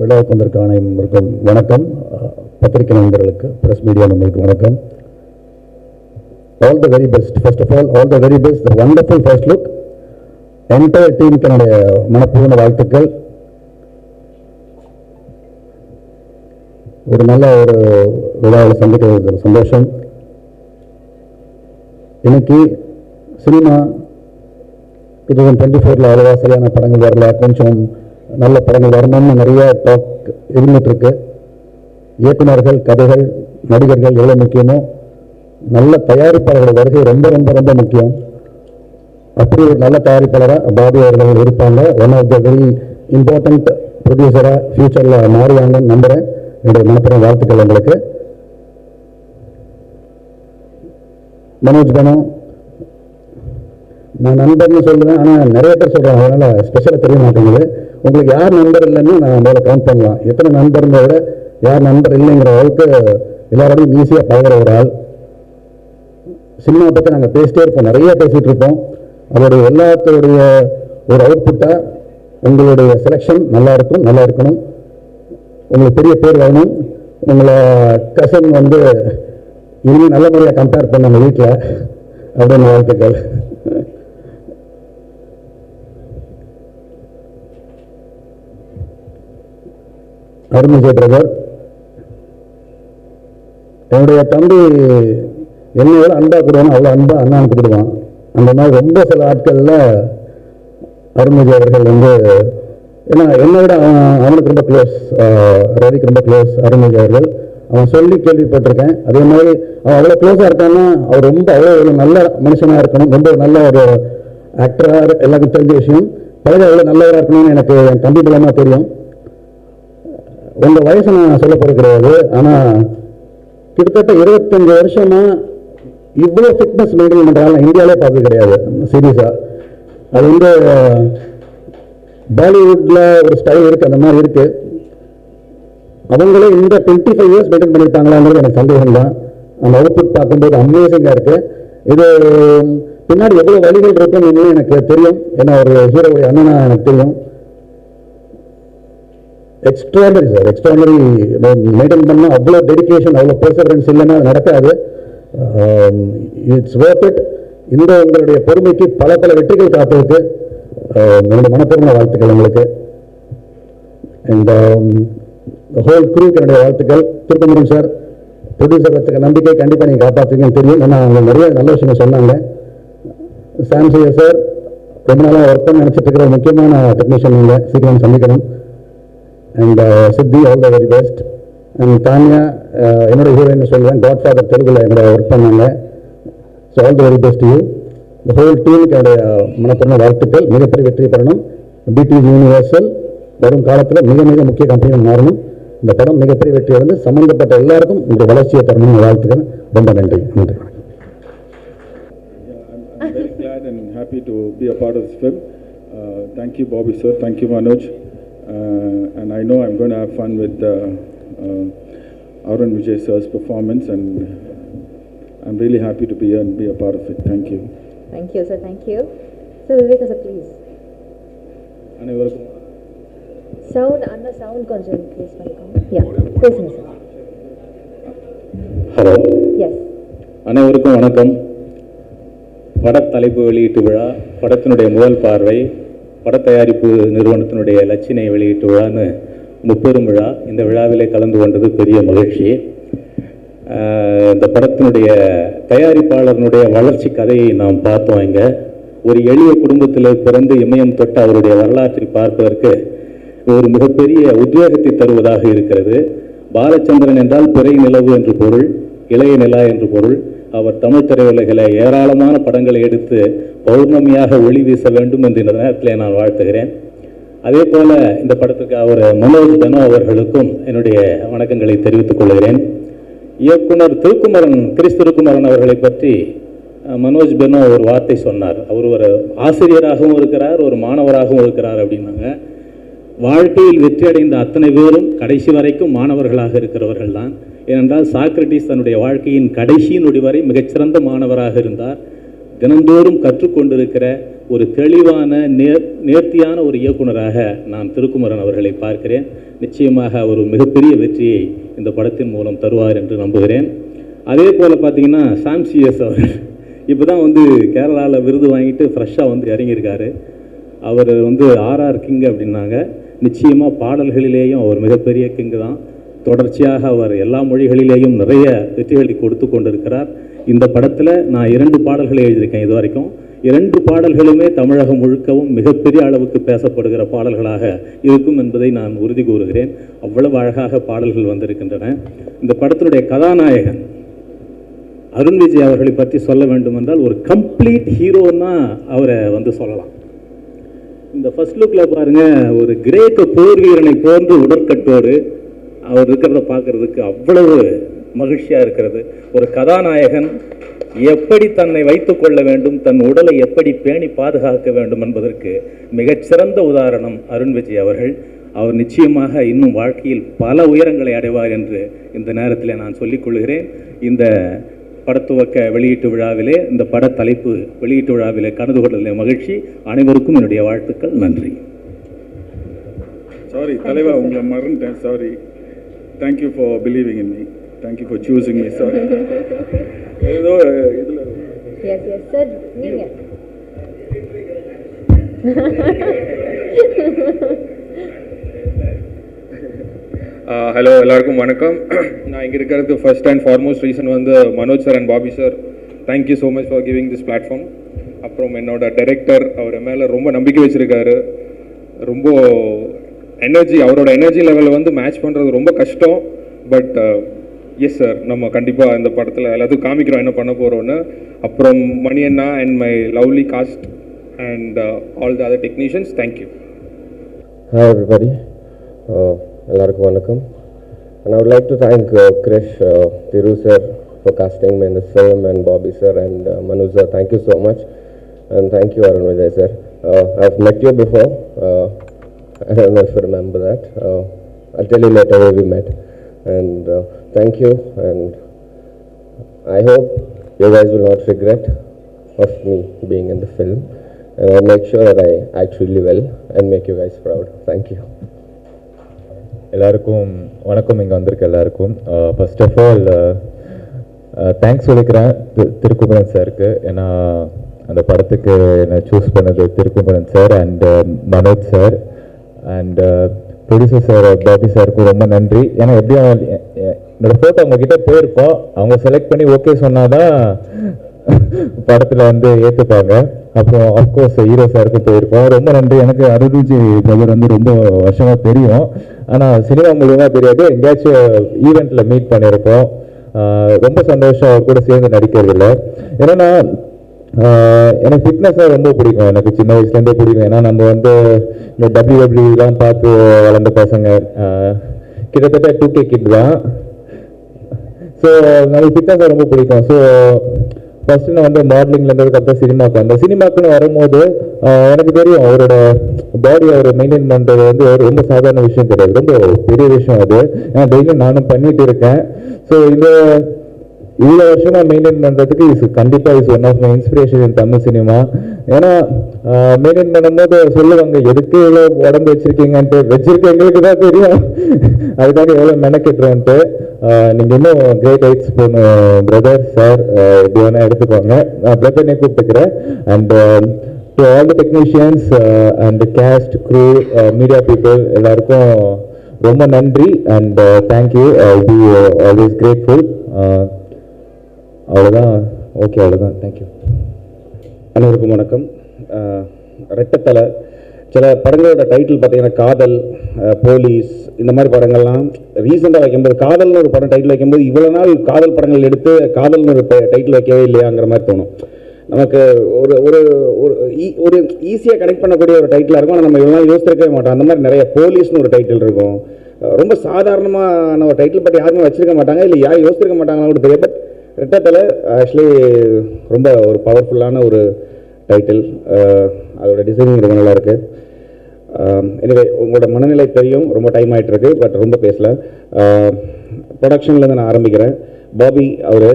விழாவுக்கு வந்திருக்க அனைவருக்கும் வணக்கம். பத்திரிகை நண்பர்களுக்கு பிரஸ் மீடியா நண்பர்களுக்கு வணக்கம். All the very best first of all all the very best the wonderful first look entire டீமுக்கு என்னுடைய மனப்பூர்வ வாழ்த்துக்கள். ஒரு நல்ல ஒரு விழாவில் சந்திக்கிறது சந்தோஷம். இன்னைக்கு சினிமா டூ தௌசண்ட் டுவெண்ட்டி ஃபோரில் அவ்வளோவா சரியான படங்கள் வரல. கொஞ்சம் நல்ல படங்கள் வரணும்னு நிறைய டாக் இருந்துட்டுருக்கு. இயக்குநர்கள் கதைகள் நடிகர்கள் எவ்வளோ முக்கியமோ நல்ல தயாரிப்பாளர்கள் வருகை ரொம்ப ரொம்ப ரொம்ப முக்கியம். அப்படி ஒரு நல்ல தயாரிப்பாளராக பாபு அவர்கள் இருப்பாங்க. One of the very important ப்ரொடியூசராக ஃப்யூச்சரில் மாறுவாங்கன்னு நம்புகிறேன் என்னுடைய மனப்பெரும் வாழ்த்துக்கள் உங்களுக்கு. மனோஜ் பனோ நான் நண்பர்னு சொல்லுவேன் ஆனால் நிறைய பேர் சொல்கிறாங்க அதனால் ஸ்பெஷலாக தெரிய மாட்டேங்குது. உங்களுக்கு யார் நண்பர் இல்லைன்னு நான் முதல்ல கவுண்ட் பண்ணலாம். எத்தனை நண்பர்ன்றத விட யார் நண்பர் இல்லைங்கிற அளவுக்கு எல்லாரோடையும் ஈஸியாக பழகுற ஒரு ஆள். சினிமா பற்றி நாங்கள் பேசிட்டே இருப்போம். நிறைய பேசிகிட்டு இருப்போம். அதோடைய எல்லாத்தோடைய ஒரு அவுட்புட்டாக உங்களுடைய செலெக்ஷன் நல்லா இருக்கும் நல்லா இருக்கணும். உங்களுக்கு பெரிய பேர் வரணும். உங்களை கசன் வந்து இனிமேல் நல்ல முறையாக கம்பேர் பண்ணாங்க வீட்டில் அப்படின்னு வாழ்த்துக்கள். அருண்விஜய் பிரதர் என்னுடைய தம்பி என்னையோட அன்பா கொடுவான் அவ்வளோ அன்பா அண்ணான்னு கொடுவான் அந்த மாதிரி ரொம்ப சில ஆட்களில் அருண்விஜய் அவர்கள் வந்து ஏன்னா என்னை விட அவன் அவனுக்கு ரொம்ப க்ளோஸ் ரவிக்கு ரொம்ப க்ளோஸ் அருண்விஜய் அவர்கள் அவன் சொல்லி கேள்விப்பட்டிருக்கேன். அதே மாதிரி அவன் அவ்வளோ க்ளோஸாக இருக்கான்னா அவர் ரொம்ப அவ்வளோ ஒரு நல்ல மனுஷனாக இருக்கணும் ரொம்ப நல்ல ஒரு ஆக்டராக எல்லாருக்கும் தெரிஞ்ச விஷயம். பழக அவ்வளோ நல்லவராக இருக்கணும்னு எனக்கு என் தம்பி மூலமாக தெரியும். உங்க வயசை நான் சொல்ல கிடையாது ஆனால் கிட்டத்தட்ட இருபத்தஞ்சு வருஷமா இவ்வளோ ஃபிட்னஸ் மெயின்டைன் பண்றாங்க இந்தியாவிலே பார்த்தது கிடையாது சீரியஸா அது வந்து பாலிவுட்ல ஒரு ஸ்டைல் இருக்கு அந்த மாதிரி இருக்கு. அவங்களே இந்த டுவெண்ட்டி ஃபைவ் இயர்ஸ் மெயின்டைன் பண்ணியிருப்பாங்களாங்கிறது எனக்கு சந்தேகம் தான். அந்த அவுட்புட் பார்க்கும்போது அமேசிங்காக இருக்கு. இது பின்னாடி எவ்வளோ வழிகள் இருக்குன்னு எனக்கு தெரியும். ஏன்னா ஒரு ஹீரோவுடைய அண்ணனா எனக்கு தெரியும். எக்ஸ்ட்ராடரி சார் எக்ஸ்ட்ராடரி மெயின்டைன் பண்ணால் அவ்வளோ டெடிக்கேஷன் அவ்வளோ பெர்சவரன்ஸ் இல்லைன்னா நடக்காது. இட்ஸ் ஒர்க் இட் இந்த உங்களுடைய பொறுமைக்கு பல பல வெற்றிகள் காத்திருக்கு. Um, என்னுடைய மனப்பூர்வ வாழ்த்துக்கள் உங்களுக்கு. இந்த ஹோல் குரூக்கு என்னுடைய வாழ்த்துக்கள். திருப்பமுருகன் சார் ப்ரொடியூசர் வச்சுக்க நம்பிக்கை கண்டிப்பாக நீங்கள் காப்பாற்றுங்கன்னு தெரியும். ஏன்னா அவங்க நிறைய நல்ல விஷயங்கள் சொன்னாங்க. சாம்சங் சார் ரொம்ப நாளாக ஒர்க் பண்ண நினச்சிட்டு இருக்கிற முக்கியமான டெக்னீஷியன் நீங்கள் சீக்கிரம் சந்திக்கணும். And Siddhi all the very best and Taniya என்னோட ஹீரோயின் சொல்லுவேன். காட் ஃபாதர் தெலுங்குல என்னோட ஒர்க் பண்ணாங்க. So all the very best you இந்த ஹோல் டீமுக்கு என்னுடைய மனப்பூர்ண வாழ்த்துக்கள். மிகப்பெரிய வெற்றி பெறணும். பிடிவி யூனிவர்சல் வரும் காலத்தில் மிக மிக முக்கிய கம்பெனியாக மாறணும். இந்த படம் மிகப்பெரிய வெற்றி அடைந்து சம்பந்தப்பட்ட எல்லாருக்கும் இந்த வளர்ச்சியை தரணும்னு வாழ்த்துக்கிறேன். ரொம்ப நன்றி. நன்றி. Glad and happy to be a part of this film. Uh, thank you, Bobby sir. Thank you, Manoj. Uh, and I know I'm going to have fun with uh, uh, Arun Vijay sir's performance, and I'm really happy to be here and be a part of it. Thank you. Thank you, sir. Thank you. Sir, Vivek, sir, please. அனைவருக்கும் Sound, Anna, sound கொஞ்சம் increase பண்ணிக்கோங்க. Yeah, பேசுங்க sir. Hello Yes. அனைவருக்கும் வணக்கம் படத்தலைப்பு வெளியீட்டு விழா படத்தினுடைய முதல் பார்வை படத்தயாரிப்பு நிறுவனத்தினுடைய லட்சினை வெளியீட்டு விழான்னு முப்பெரும் விழா. இந்த விழாவிலே கலந்து கொண்டது பெரிய மகிழ்ச்சி. இந்த படத்தினுடைய தயாரிப்பாளர்னுடைய வளர்ச்சி கதையை நாம் பார்த்தோம் இங்கே. ஒரு எளிய குடும்பத்தில் பிறந்து இமயம் தொட்டு அவருடைய வரலாற்றை பார்ப்பதற்கு ஒரு மிகப்பெரிய உத்வேகத்தை தருவதாக இருக்கிறது. பாலச்சந்திரன் என்றால் பிறை நிலவு என்று பொருள் இளைய நிலா என்று பொருள். அவர் தமிழ் திரையுலகில் ஏராளமான படங்களை எடுத்து பௌர்ணமியாக ஒளி வீச வேண்டும் என்ற நேரத்தில் நான் வாழ்த்துகிறேன். அதே போல இந்த படத்துக்கு அவர் மனோஜ் பெனோ அவர்களுக்கும் என்னுடைய வணக்கங்களை தெரிவித்துக் கொள்கிறேன். இயக்குனர் திருக்குமரன் கிறிஸ் திருக்குமரன் அவர்களை பற்றி மனோஜ் பெனோ ஒரு வார்த்தை சொன்னார். அவர் ஒரு ஆசிரியராகவும் இருக்கிறார் ஒரு மாணவராகவும் இருக்கிறார் அப்படின்னாங்க. வாழ்க்கையில் வெற்றி அடைந்த அத்தனை பேரும் கடைசி வரைக்கும் மாணவர்களாக இருக்கிறவர்கள் தான் ஏனென்றால் சாக்ரட்டிஸ் தன்னுடைய வாழ்க்கையின் கடைசி நொடி வரை மிகச்சிறந்த மாணவராக இருந்தார். தினந்தோறும் கற்றுக்கொண்டிருக்கிற ஒரு தெளிவான நேர் நேர்த்தியான ஒரு இயக்குனராக நான் திருக்குமரன் அவர்களை பார்க்கிறேன். நிச்சயமாக அவர் ஒரு மிகப்பெரிய வெற்றியை இந்த படத்தின் மூலம் தருவார் என்று நம்புகிறேன். அதே போல் பார்த்தீங்கன்னா சாம் அவர் இப்போ தான் வந்து கேரளாவில் விருது வாங்கிட்டு ஃப்ரெஷ்ஷாக வந்து இறங்கியிருக்காரு. அவர் வந்து ஆர்ஆர் கிங் அப்படின்னாங்க. நிச்சயமாக பாடல்களிலேயும் அவர் மிகப்பெரிய கிங் தான். தொடர்ச்சியாக அவர் எல்லா மொழிகளிலேயும் நிறைய வெற்றிகளை கொடுத்து கொண்டிருக்கிறார். இந்த படத்தில் நான் இரண்டு பாடல்களை எழுதியிருக்கேன் இது வரைக்கும் இரண்டு பாடல்களுமே தமிழகம் முழுக்கவும் மிகப்பெரிய அளவுக்கு பேசப்படுகிற பாடல்களாக இருக்கும் என்பதை நான் உறுதி கூறுகிறேன். அவ்வளவு அழகாக பாடல்கள் வந்திருக்கின்றன. இந்த படத்தினுடைய கதாநாயகன் அருண் விஜய் அவர்களை பற்றி சொல்ல வேண்டும் என்றால் ஒரு கம்ப்ளீட் ஹீரோன்னா அவரை வந்து சொல்லலாம். இந்த ஃபர்ஸ்ட் லுக்கில் பாருங்க ஒரு கிரேக்க போர் வீரனை போன்று உடற்கட்டோடு அவர் இருக்கிறத பார்க்கறதுக்கு அவ்வளவு மகிழ்ச்சியாக இருக்கிறது. ஒரு கதாநாயகன் எப்படி தன்னை வைத்துக் கொள்ள வேண்டும் தன் உடலை எப்படி பேணி பாதுகாக்க வேண்டும் என்பதற்கு மிகச்சிறந்த உதாரணம் அருண் விஜய் அவர்கள். அவர் நிச்சயமாக இன்னும் வாழ்க்கையில் பல உயரங்களை அடைவார் என்று இந்த நேரத்தில் நான் சொல்லிக் கொள்கிறேன். இந்த படத்துவக்க வெளியீட்டு விழாவிலே இந்த பட தலைப்பு வெளியீட்டு விழாவிலே கலந்து கொண்டதில் மகிழ்ச்சி. அனைவருக்கும் என்னுடைய வாழ்த்துக்கள். நன்றி. சாரி தலைவா உங்களை மறந்துட்டேன். Sorry thank you for believing in me thank you for choosing me sorry ஏதோ இதில் எஸ் எஸ் சார் ஹலோ எல்லாருக்கும் வணக்கம். நான் இங்கே இருக்கிறதுக்கு ஃபர்ஸ்ட் அண்ட் ஃபார்மோஸ்ட் ரீசன் வந்து Manoj sir and Bobby sir thank you so much for giving this platform அப்புறம் என்னோட டைரக்டர் அவர் மேலே ரொம்ப நம்பிக்கை வச்சுருக்காரு. ரொம்ப எனர்ஜி அவரோட எனர்ஜி லெவலில் வந்து மேட்ச் பண்ணுறது ரொம்ப கஷ்டம். பட் எஸ் சார் நம்ம கண்டிப்பாக இந்த படத்தில் எல்லாத்துக்கும் காமிக்கிறோம் என்ன பண்ண போகிறோன்னு அப்புறம் Mani anna and my lovely cast and all the other technicians thank you hi everybody எல்லாருக்கும் வணக்கம். And I would like to thank uh, Thiru sir for casting my casting and Bobby sir and and Bobby sir so much and sir, thank you so much. And thank you you Vijay I don't know if you remember that, uh, I'll tell you later where we met and uh, thank you and I hope you guys will not regret of me being in the film and I'll make sure that I act really well and make you guys proud. Thank you. எல்லாருக்கும் வணக்கம் இங்கே வந்திருக்க எல்லாருக்கும் first of all thanks சொல்லிக்கிறேன் திருக்குமரன் சாருக்கு ஏன்னா அந்த படத்துக்கு என்னை சூஸ் பண்ணது Thirukumaran sir and Manoj sir and producer sir Bobby சாருக்கும் ரொம்ப நன்றி. ஏன்னா எப்படியும் எ- என்னோட ஃபோட்டோ அவங்கக்கிட்ட போயிருக்கோம். அவங்க செலக்ட் பண்ணி ஓகே சொன்னாதான் படத்தில் வந்து ஏற்றுப்பாங்க அப்புறம் அஃப்கோர்ஸ் ஹீரோ சாருக்கும் போயிருக்கோம். ரொம்ப நன்றி. எனக்கு அருள்ஜி பிரதர் வந்து ரொம்ப வருஷமாக தெரியும். ஆனால் சினிமா மூலியமாக தெரியாது. எங்கேயாச்சும் ஈவெண்ட்டில் மீட் பண்ணியிருக்கோம் ரொம்ப சந்தோஷம். அவர் கூட சேர்ந்து நடிக்கிறதுல. ஏன்னா எனக்கு ஃபிட்னஸாக ரொம்ப பிடிக்கும். எனக்கு சின்ன வயசுலேருந்தே பிடிக்கும். ஏன்னா நம்ம வந்து இந்த டபிள்யூடபிள்யூலாம் பார்த்து வளர்ந்த பசங்க. கிட்டத்தட்ட டூ கே கிட் தான். ஸோ எனக்கு ஃபிட்னஸ் ரொம்ப பிடிக்கும். ஸோ ஃபஸ்ட்டு நான் வந்து மாடலிங்ல இருந்ததுக்கு அப்புறம் சினிமாக்கு வந்தேன். சினிமாக்குன்னு வரும்போது எனக்கு தெரியும் அவரோட பாடி அவர் மெயின்டைன் பண்ணுறது வந்து ஒரு ரொம்ப சாதாரண விஷயம் கிடையாது. ரொம்ப பெரிய விஷயம் அது. ஏன்னா டெய்லியும் நானும் பண்ணிட்டு இருக்கேன். ஸோ இந்த இவ்வளோ வருஷமாக மெயின்டைன் பண்ணுறதுக்கு இஸ் கண்டிப்பாக is one of my inspiration in Tamil cinema. ஏன்னா மெயின்டைன் பண்ணும்போது சொல்லுவாங்க எதுக்கு இவ்வளோ உடம்பு வச்சிருக்கீங்கன்ட்டு? வச்சுருக்க எங்களுக்கு தான் தெரியும். அதுக்காக எவ்வளோ மெனக்கெட்டுறோன்ட்டு. நீங்கள் இன்னும் கிரேட் ஹைட்ஸ் போகணும் பிரதர் சார் இப்படி வேணா எடுத்துக்கோங்க. நான் பிரதர்னே கூப்பிட்டுக்கிறேன். And to all the technicians and cast crew media people எல்லாருக்கும் ரொம்ப நன்றி. And thank you be always grateful அவ்வளோதான் ஓகே அவ்வளோதான் தேங்க்யூ அனைவருக்கும் வணக்கம். ரெட்டத்தலை. சில படங்களோட டைட்டில் பார்த்தீங்கன்னா காதல் போலீஸ் இந்த மாதிரி படங்கள்லாம் ரீசெண்டாக வைக்கும்போது காதல்னு ஒரு படம் டைட்டில் வைக்கும்போது இவ்வளோ நாள் காதல் படங்கள் எடுத்து காதல்னு ஒரு டைட்டில் வைக்கவே இல்லையாங்கிற மாதிரி தோணும். நமக்கு ஒரு ஒரு ஒரு ஒரு ஈஸியாக கனெக்ட் பண்ணக்கூடிய ஒரு டைட்டிலாக இருக்கும். ஆனால் நம்ம இவ்வளோ நாள் யோசிச்சிருக்கவே மாட்டோம். அந்த மாதிரி நிறைய போலீஸ்னு ஒரு டைட்டில் இருக்கும். ரொம்ப சாதாரணமான ஒரு டைட்டில் பட் யாருமே வச்சுருக்க மாட்டாங்க. இல்லை யாரும் யோசிச்சிருக்க மாட்டாங்கன்னு கூட தெரியும் பட் ரெட்டத்தலை ஆக்சுவலி ரொம்ப ஒரு பவர்ஃபுல்லான ஒரு டைட்டில் அதோட டிசைனிங் ரொம்ப நல்லா இருக்குது எனவே உங்களோட மனநிலை தெரியும் ரொம்ப டைம் ஆகிட்டுருக்கு பட் ரொம்ப பேசல. ப்ரொடக்ஷன்லேருந்து நான் ஆரம்பிக்கிறேன். பாபி அவர்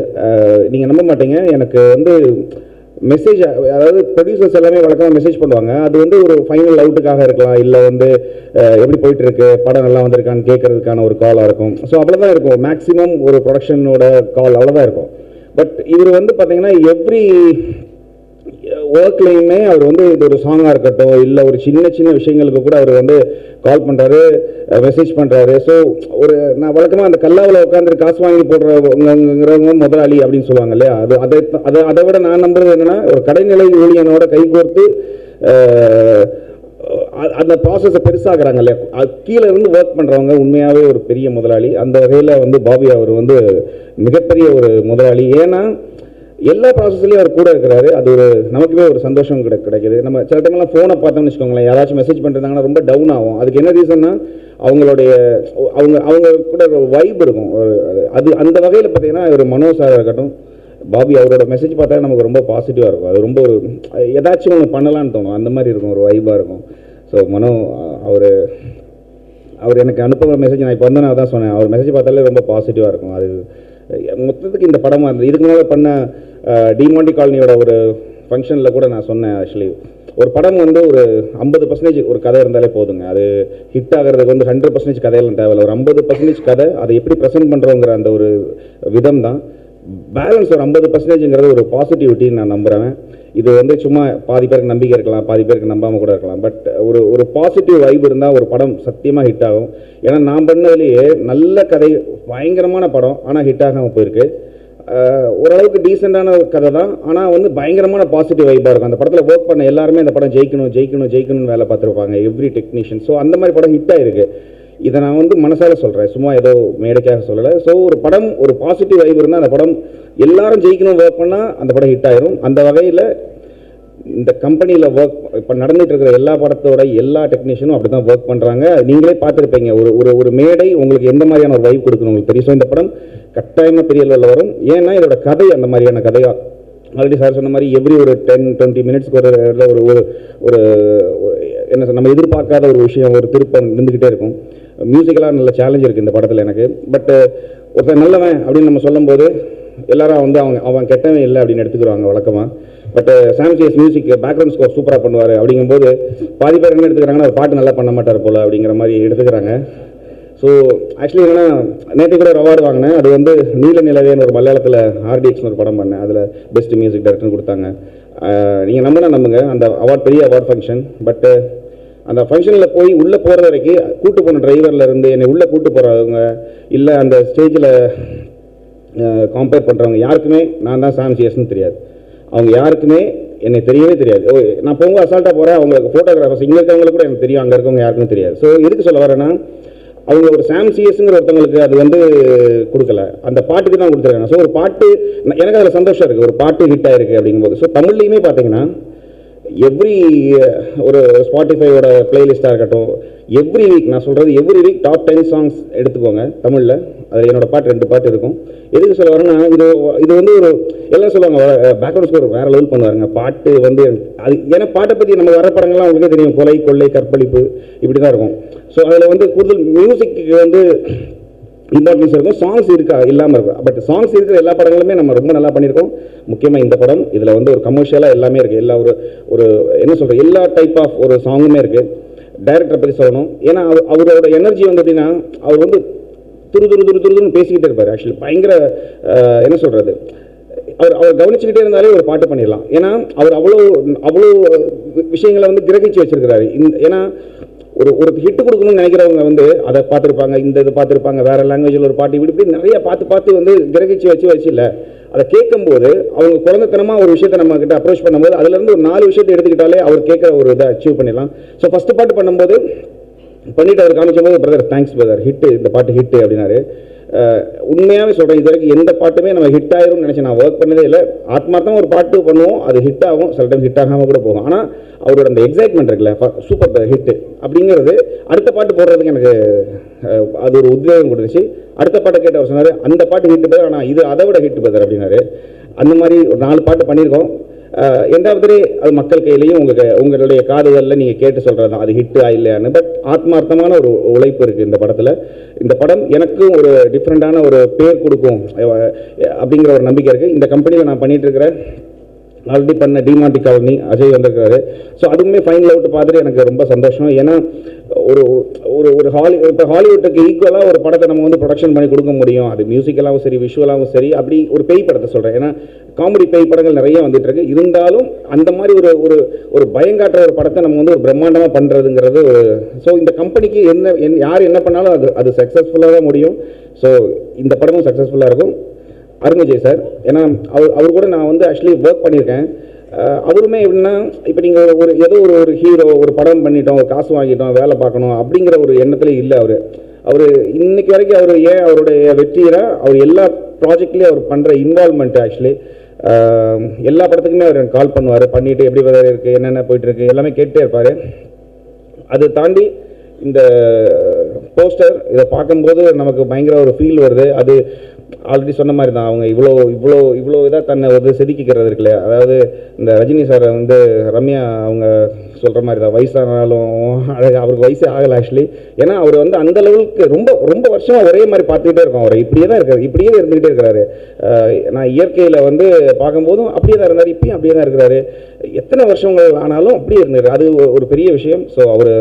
நீங்கள் நம்ப மாட்டீங்க. எனக்கு வந்து மெசேஜ் அதாவது ப்ரொடியூசர்ஸ் எல்லாமே வழக்கமாக மெசேஜ் பண்ணுவாங்க. அது வந்து ஒரு ஃபைனல் அவுட்டுக்காக இருக்கலாம். இல்லை வந்து எப்படி போயிட்டு இருக்கு படம் நல்லா வந்திருக்கான்னு கேட்கறதுக்கான ஒரு காலாக இருக்கும். ஸோ அவ்வளோதான் இருக்கும். மேக்ஸிமம் ஒரு ப்ரொடக்ஷனோட கால் அவ்வளோதான் இருக்கும். பட் இவர் வந்து பார்த்தீங்கன்னா எவ்ரி ஒர்க்லேயுமே அவர் வந்து இது ஒரு சாங்காக இருக்கட்டும் இல்லை ஒரு சின்ன சின்ன விஷயங்களுக்கு கூட அவர் வந்து கால் பண்ணுறாரு மெசேஜ் பண்ணுறாரு ஸோ ஒரு நான் வழக்கமாக அந்த கல்லாவில் உட்காந்து காசு வாங்கி போடுறவங்கிறவங்க முதலாளி அப்படின்னு சொல்லுவாங்க இல்லையா? அது அதை அதை அதை விட நான் நம்புறது என்னன்னா ஒரு கடைநிலை ஊழியனோட கைகோர்த்து அந்த ப்ராசஸை பெருசாகிறாங்க இல்லையா? அது கீழே இருந்து ஒர்க் பண்ணுறவங்க உண்மையாகவே ஒரு பெரிய முதலாளி. அந்த வகையில் வந்து பாபி அவர் வந்து மிகப்பெரிய ஒரு முதலாளி. ஏன்னா எல்லா ப்ராசஸ்லையும் அவர் கூட இருக்கிறாரு. அது ஒரு நமக்குமே ஒரு சந்தோஷம் கிடை கிடைக்குது. நம்ம சில டைம்லாம் ஃபோனை பார்த்தோம்னு வச்சுக்கோங்களேன். யாராச்சும் மெசேஜ் பண்ணுறாங்கன்னா ரொம்ப டவுன் ஆகும். அதுக்கு என்ன ரீசன்னா அவங்களுடைய அவங்க அவங்க கூட ஒரு வைப் இருக்கும். அது- அந்த வகையில் பார்த்தீங்கன்னா ஒரு மனோ சாராக இருக்கட்டும் பாபி அவரோட மெசேஜ் பார்த்தா நமக்கு ரொம்ப பாசிட்டிவாக இருக்கும். அது ரொம்ப ஒரு ஏதாச்சும் ஒன்று பண்ணலான்னு தோணும். அந்த மாதிரி இருக்கும். ஒரு வைபாக இருக்கும். ஸோ மனோ அவர் அவர் எனக்கு அனுப்புகிற மெசேஜ் நான் இப்போ வந்து நான் தான் சொன்னேன். அவர் மெசேஜ் பார்த்தாலே ரொம்ப பாசிட்டிவாக இருக்கும். அது மொத்தத்துக்கு இந்த படமாக இருந்தது. இதுக்கு முன்னாடி பண்ண டிமாண்டி காலனியோட ஒரு ஃபங்க்ஷனில் கூட நான் சொன்னேன் ஆக்சுவலி. ஒரு படம் வந்து ஒரு ஐம்பது பர்சன்டேஜ் ஒரு கதை இருந்தாலே போதுங்க. அது ஹிட் ஆகிறதுக்கு வந்து ஹண்ட்ரட் பர்சன்டேஜ் கதையெல்லாம் தேவையில்ல. ஒரு ஐம்பது பர்சன்டேஜ் கதை அதை எப்படி ப்ரெசென்ட் பண்ணுறோங்கிற அந்த ஒரு விதம் தான் பேலன்ஸ் ஒரு ஐம்பது பர்சன்டேஜ்ங்கிறது ஒரு பாசிட்டிவிட்டின்னு நான் நம்புகிறேன் இது வந்து சும்மா பாதி பேருக்கு நம்பிக்கை இருக்கலாம் பாதி பேருக்கு நம்பாமல் கூட இருக்கலாம். பட் ஒரு ஒரு பாசிட்டிவ் வைப் இருந்தால் ஒரு படம் சத்தியமாக ஹிட் ஆகும். ஏன்னா நான் பண்ணதுலேயே நல்ல கதை பயங்கரமான படம் ஆனால் ஹிட் ஆகாமல் போயிருக்கு. ஓரளவுக்கு டீசெண்டான கதை தான். ஆனால் வந்து பயங்கரமான பாசிட்டிவ் வைப்பாக இருக்கும். அந்த படத்தில் ஒர்க் பண்ண எல்லாருமே அந்த படம் ஜெயிக்கணும் ஜெயிக்கணும் ஜெயிக்கணும்னு வேலை பார்த்துருப்பாங்க எவ்ரி டெக்னீஷியன் ஸோ அந்த மாதிரி படம் ஹிட் ஆகிருக்கு இதை நான் வந்து மனசால சொல்கிறேன் சும்மா ஏதோ மேடைக்காக சொல்லலை. ஸோ ஒரு படம் ஒரு பாசிட்டிவ் வைப் இருந்தால் அந்த படம் எல்லாரும் ஜெயிக்கணும் ஒர்க் பண்ணால் அந்த படம் ஹிட் ஆயிரும். அந்த வகையில் இந்த கம்பெனியில் ஒர்க் இப்போ நடந்துட்டு இருக்கிற எல்லா படத்தோட எல்லா டெக்னீஷியனும் அப்படி தான் ஒர்க் பண்ணுறாங்க நீங்களே பார்த்துருப்பீங்க. ஒரு ஒரு ஒரு மேடை உங்களுக்கு எந்த மாதிரியான ஒரு வைப் கொடுக்கணும் உங்களுக்கு தெரியும்? ஸோ இந்த படம் கட்டாயமாக பெரிய லெவலில் வரும். ஏன்னா இதோட கதை அந்த மாதிரியான கதையாக ஆல்ரெடி சார் சொன்ன மாதிரி எவ்ரி ஒரு டென் டுவெண்ட்டி மினிட்ஸ்க்கு ஒரு இடத்துல ஒரு ஒரு என்ன சொல்ல, நம்ம எதிர்பார்க்காத ஒரு விஷயம் ஒரு திருப்பம் இருந்துக்கிட்டே இருக்கும். மியூசிக்கலாக நல்ல சேலஞ்ச் இருக்குது இந்த படத்தில் எனக்கு. பட்டு uh, ஒருத்தன் நல்லவன் அப்படின்னு நம்ம சொல்லும்போது எல்லாரும் வந்து அவங்க அவன் கெட்டவன் இல்லை அப்படின்னு எடுத்துக்கிறாங்க வழக்கமாக but Sam CS uh, music background score சூப்பராக பண்ணுவார் அப்படிங்கும்போது பாதி பேர் என்ன எடுத்துக்கிறாங்கன்னா ஒரு பாட்டு நல்லா பண்ண மாட்டார் போல அப்படிங்கிற மாதிரி எடுத்துக்கிறாங்க. ஸோ ஆக்சுவலி என்னன்னா நேற்று கூட ஒரு அவார்டு வாங்கினேன். அது வந்து நீல நிலவேன்னு ஒரு மலையாளத்தில் ஆர்டிஎக்ஸ்னு ஒரு படம் பண்ணேன். அதில் பெஸ்ட் மியூசிக் டைரக்டர்னு கொடுத்தாங்க. நீங்கள் நம்பினா நம்புங்க. அந்த அவார்ட் பெரிய அவார்ட் ஃபங்க்ஷன் பட்டு அந்த ஃபங்க்ஷனில் போய் உள்ளே போகிற வரைக்கும் கூட்டு போன டிரைவரில் இருந்து என்னை உள்ளே கூட்டு போகிறவங்க இல்லை அந்த ஸ்டேஜில் காம்பேர் பண்ணுறவங்க யாருக்குமே நான் தான் சாம் தெரியாது. அவங்க யாருக்குமே என்னை தெரியவே தெரியாது. ஓ நான் போங்க அசால்ட்டாக போகிறேன் அவங்களுக்கு ஃபோட்டோகிராஃபர்ஸ் இங்கே இருக்கவங்களுக்கு கூட எனக்கு தெரியும் அங்கே இருக்கவங்க யாருக்கும் தெரியாது. ஸோ எதுக்கு சொல்ல வரேன்னா அவங்க ஒரு சாம்சிஎஸ்ங்கிற ஒருத்தவங்களுக்கு அது வந்து கொடுக்கல. அந்த பாட்டுக்கு தான் கொடுத்துருக்காங்க. ஸோ ஒரு பாட்டு எனக்கு அதில் சந்தோஷம் இருக்குது ஒரு பாட்டு ஹிட் ஆயிருக்கு அப்படிங்கும்போது. ஸோ தமிழ்லையுமே பார்த்தீங்கன்னா எவ்ரி uh, ஒரு ஸ்பாட்டிஃபையோட பிளேலிஸ்ட்டாக இருக்கட்டும் எவ்ரி வீக் நான் சொல்கிறது every week top ten songs எடுத்துக்கோங்க தமிழில். அதில் என்னோட பாட்டு ரெண்டு பாட்டு இருக்கும். எதுக்கு சொல்ல வரேன்னா இது இது வந்து ஒரு எல்லாம் சொல்லுவாங்க பேக்ரவுண்ட் ஸ்கோர் வேறு லெவல் பண்ணுவாருங்க. பாட்டு வந்து அது ஏன்னா பாட்டை பற்றி நம்ம வர படங்கள்லாம் உங்களுக்கே தெரியும். கொலை கொள்ளை கற்பழிப்பு இப்படி தான் இருக்கும். ஸோ அதில் வந்து கூடுதல் மியூசிக்கு வந்து இம்பார்ட்டன்ஸ் இருக்கும் சாங்ஸ் இருக்கா? இல்லாமல் இருக்கும் பட் சாங்ஸ் இருக்கிற எல்லா படங்களுமே நம்ம ரொம்ப நல்லா பண்ணியிருக்கோம். முக்கியமாக இந்த படம் இதில் வந்து ஒரு கமர்ஷியலாக எல்லாமே இருக்குது எல்லா ஒரு ஒரு என்ன சொல்கிறது எல்லா டைப் ஆஃப் ஒரு சாங்குமே இருக்குது டைரக்டரை பற்றி சொல்லணும். ஏன்னா அவர் அவரோட எனர்ஜி வந்து அப்படின்னா அவர் வந்து துரு துரு துரு துருன்னு பேசிக்கிட்டே இருப்பார். ஆக்சுவலி பயங்கர என்ன சொல்கிறது அவர் அவர் கவனிச்சுக்கிட்டே இருந்தாலே ஒரு பாட்டு பண்ணிடலாம். ஏன்னா அவர் அவ்வளோ அவ்வளோ விஷயங்களை வந்து கிரகிச்சு வச்சிருக்கிறாரு. இந்த ஏன்னா ஒரு ஒரு ஹிட் கொடுக்கணும்னு நினைக்கிறவங்க வந்து அதை பார்த்துருப்பாங்க இந்த இது பார்த்துருப்பாங்க வேறு லாங்குவேஜில் ஒரு பாட்டு இப்படி இப்படி நிறைய பார்த்து பார்த்து வந்து கிரகிச்சு வச்சு வச்சு இல்லை அதை கேட்கும்போது அவங்க குழந்தைத்தனமாக ஒரு விஷயத்தை நம்ம கிட்ட அப்ரோச் பண்ணும்போது அதுலேருந்து ஒரு நாலு விஷயத்தை எடுத்துக்கிட்டாலே அவர் கேட்குற ஒரு இதை அச்சீவ் பண்ணிடலாம். ஸோ ஃபஸ்ட்டு பாட்டு பண்ணும்போது பண்ணிட்டு அவர் காமிச்சும் போது பிரதர் தேங்க்ஸ் பிரதர் ஹிட்டு இந்த பாட்டு ஹிட்டு அப்படின்னாரு. உண்மையாகவே சொல்கிறேன் இது வரைக்கும் எந்த பாட்டுமே நம்ம ஹிட் ஆயிரும்னு நினச்சி நான் ஒர்க் பண்ணதே இல்லை. ஆத்மார்த்தம் ஒரு பாட்டு பண்ணுவோம் அது ஹிட் ஆகும் சில டைம் ஹிட் ஆகாமல் கூட போகும். ஆனால் அவரோட அந்த எக்ஸைட்மெண்ட் இருக்குல்ல சூப்பர் ஹிட் அப்படிங்கிறது அடுத்த பாட்டு போடுறதுக்கு எனக்கு அது ஒரு உத்வேகம் கொடுத்துச்சு. அடுத்த பாட்டை கேட்டவர் அவர் அந்த பாட்டு ஹிட் பதர் ஆனால் இது அதை விட ஹிட் பதர் அப்படின்னாரு. அந்த மாதிரி ஒரு நாலு பாட்டு பண்ணியிருக்கோம். எண்டாவது அது மக்கள் கையிலையும் உங்க உங்களுடைய காதுகளில் நீங்கள் கேட்டு சொல்கிறது தான் அது ஹிட்டா இல்லையான்னு. பட் ஆத்மார்த்தமான ஒரு உழைப்பு இருக்குது இந்த படத்தில். இந்த படம் எனக்கும் ஒரு டிஃப்ரெண்ட்டான ஒரு பேர் கொடுக்கும். அப்படிங்கிற ஒரு நம்பிக்கை இருக்குது இந்த கம்பெனியில் நான் பண்ணிகிட்டு இருக்கிற ஆல்ரெடி பண்ண டிமாண்டி காலனி அஜய் வந்திருக்காரு. ஸோ அதுவுமே ஃபைனல் அவுட் பார்த்துட்டு எனக்கு ரொம்ப சந்தோஷம். ஏன்னா ஒரு ஒரு ஒரு ஹாலி இப்போ ஹாலிவுட்டுக்கு ஈக்குவலாக ஒரு படத்தை நம்ம வந்து ப்ரொடக்ஷன் பண்ணி கொடுக்க முடியும். அது மியூசிக்கலாகவும் சரி விஷுவலாகவும் சரி அப்படி ஒரு பேய் படத்தை சொல்கிறேன் ஏன்னா காமெடி பேய் படங்கள் நிறைய வந்துட்டு இருக்கு. இருந்தாலும் அந்த மாதிரி ஒரு ஒரு ஒரு பயங்காட்டுற ஒரு படத்தை நம்ம வந்து ஒரு பிரம்மாண்டமாக பண்ணுறதுங்கிறது ஸோ இந்த கம்பெனிக்கு என்ன என் யார் என்ன பண்ணாலும் அது அது சக்ஸஸ்ஃபுல்லாக தான் முடியும். ஸோ இந்த படமும் சக்ஸஸ்ஃபுல்லாக இருக்கும். அருண் சார். ஏன்னா அவர் அவர் கூட நான் வந்து ஆக்சுவலி ஒர்க் பண்ணியிருக்கேன். அவருமே எப்படின்னா இப்போ நீங்கள் ஒரு ஏதோ ஒரு ஒரு ஹீரோ ஒரு படம் பண்ணிட்டோம் ஒரு காசு வாங்கிட்டோம் வேலை பார்க்கணும் அப்படிங்கிற ஒரு எண்ணத்துல இல்லை அவர். அவர் இன்னைக்கு வரைக்கும் அவர் ஏன் அவருடைய வெற்றியை அவர் எல்லா ப்ராஜெக்ட்லேயும் அவர் பண்ணுற இன்வால்மெண்ட் ஆக்சுவலி எல்லா படத்துக்குமே அவர் எனக்கு கால் பண்ணுவார். பண்ணிட்டு எப்படி weather இருக்குது என்னென்ன போயிட்டு இருக்கு எல்லாமே கேட்டே இருப்பார். அதை தாண்டி இந்த போஸ்டர் இதை பார்க்கும்போது நமக்கு பயங்கர ஒரு ஃபீல் வருது. அது ஆல்ரெடி சொன்ன மாதிரி தான். அவங்க இவ்வளோ இவ்வளோ இவ்வளோ இதாக தன்னை வந்து செதுக்கிக்கிறது இருக்குல்ல அதாவது இந்த ரஜினி சாரை வந்து ரம்யா அவங்க சொல்கிற மாதிரி தான் வயசானாலும் அழகு அவருக்கு வயசே ஆகலை ஆக்சுவலி ஏன்னா அவர் வந்து அந்த லெவலுக்கு ரொம்ப ரொம்ப வருஷமாக ஒரே மாதிரி பார்த்துக்கிட்டே இருக்கோம் அவர். இப்படியே தான் இருக்காரு. இப்படியே இருந்துகிட்டே இருக்கிறாரு. நான் இயற்கையில் வந்து பார்க்கும்போதும் அப்படியே தான் இருந்தார். இப்பயும் அப்படியே தான் இருக்கிறாரு. எத்தனை வருஷங்கள் ஆனாலும் அப்படியே இருந்தார். அது ஒரு- ஒரு பெரிய விஷயம். ஸோ அவர்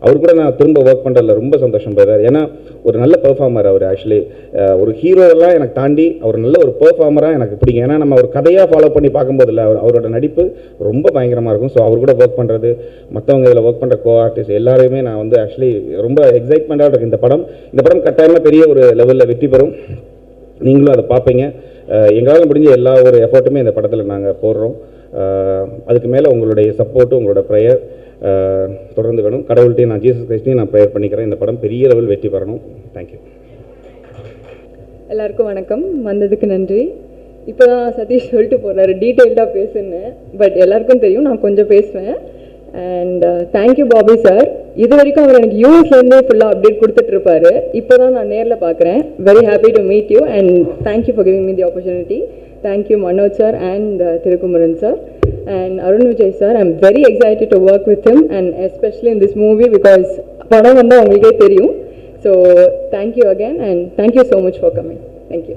அவர் கூட நான் திரும்ப ஒர்க் பண்ணுறதுல ரொம்ப சந்தோஷம் பெறார் ஏன்னா ஒரு நல்ல பெர்ஃபார்மர் அவர் ஆக்சுவலி ஒரு ஹீரோவெல்லாம் எனக்கு தாண்டி அவர் நல்ல ஒரு பெர்ஃபார்மராக எனக்கு பிடிக்கும். ஏன்னா நம்ம ஒரு கதையாக ஃபாலோ பண்ணி பார்க்கும்போது இல்லை அவர் அவரோட நடிப்பு ரொம்ப பயங்கரமாக இருக்கும். ஸோ அவர் கூட ஒர்க் பண்ணுறது மற்றவங்க இதில் ஒர்க் பண்ணுற கோ ஆர்டிஸ்ட் எல்லாரையுமே நான் வந்து ஆக்சுவலி ரொம்ப எக்ஸைட்மெண்ட்டாக இருக்கு இந்த படம். இந்த படம் கட்டாயமாக பெரிய ஒரு லெவலில் வெற்றி பெறும். நீங்களும் அதை பார்ப்பீங்க. எங்களால் முடிஞ்ச எல்லா ஒரு எஃபர்ட்டுமே இந்த படத்தில் நாங்கள் போடுறோம். அதுக்கு மேலே உங்களுடைய சப்போர்ட்டு உங்களோட ப்ரேயர் தொடர்ந்து வேணும். கடவுள்கிட்டையும் நான் ஜீசஸ் கிறிஸ்டையும் நான் ப்ரேயர் பண்ணிக்கிறேன். இந்த படம் பெரிய லெவல் வெற்றி பெறணும். தேங்க்யூ எல்லாருக்கும் வணக்கம். வந்ததுக்கு நன்றி. இப்போ தான் சதீஷ் சொல்லிட்டு போகிறாரு டீட்டெயில்டாக பேசுன்னு. பட் எல்லாருக்கும் தெரியும் நான் கொஞ்சம் பேசுவேன். அண்ட் தேங்க்யூ பாபி சார் இது வரைக்கும் அவர் எனக்கு யூஎஸ்லேருந்தே ஃபுல்லாக அப்டேட் கொடுத்துட்ருப்பாரு. இப்போ தான் நான் நேரில் பார்க்குறேன் very happy to meet you and thank you for giving me the opportunity thank you Manoj sir and Thirukumaran sir and Arun Vijay sir I'm very excited to work with him and especially in this movie because படம் வந்தால் அவங்களுக்கே தெரியும். So thank you again and thank you so much for coming thank you